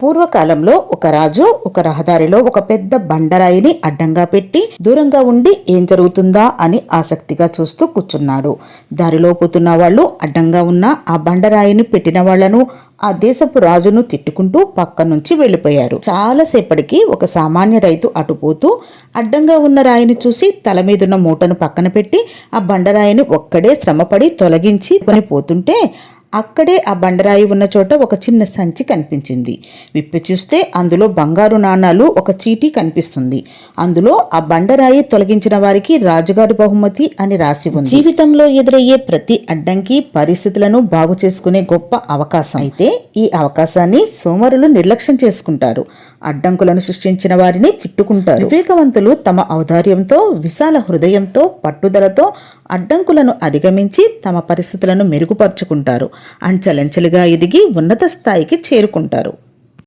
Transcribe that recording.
పూర్వకాలంలో ఒక రాజు ఒక రహదారిలో ఒక పెద్ద బండరాయిని అడ్డంగా పెట్టి దూరంగా ఉండి ఏం జరుగుతుందా అని ఆసక్తిగా చూస్తూ కూర్చున్నాడు. దారిలో పోతున్న వాళ్ళు అడ్డంగా ఉన్న ఆ బండరాయిని పెట్టిన వాళ్ళను ఆ దేశపు రాజును తిట్టుకుంటూ పక్క నుంచి వెళ్ళిపోయారు. చాలాసేపటికి ఒక సామాన్య రైతు అటుపోతూ అడ్డంగా ఉన్న రాయిని చూసి తల మీదున్న మూటను పక్కన పెట్టి ఆ బండరాయిని ఒక్కడే శ్రమపడి తొలగించి కొని పోతుంటే అక్కడే ఆ బండరాయి ఉన్న చోట ఒక చిన్న సంచి కనిపించింది. విప్పి చూస్తే అందులో బంగారు నాణాలు ఒక చీటీ కనిపిస్తుంది. అందులో ఆ బండరాయి తొలగించిన వారికి రాజుగారి బహుమతి అని రాసి ఉంది. జీవితంలో ఎదురయ్యే ప్రతి అడ్డంకి పరిస్థితులను బాగు చేసుకునే గొప్ప అవకాశం. అయితే ఈ అవకాశాన్ని సోమరులు నిర్లక్ష్యం చేసుకుంటారు. అడ్డంకులను సృష్టించిన వారిని తిట్టుకుంటారు. వివేకవంతులు తమ ఔదార్యంతో విశాల హృదయంతో పట్టుదలతో అడ్డంకులను అధిగమించి తమ పరిస్థితులను మెరుగుపరుచుకుంటారు. అంచెలంచెలుగా ఎదిగి ఉన్నత స్థాయికి చేరుకుంటారు.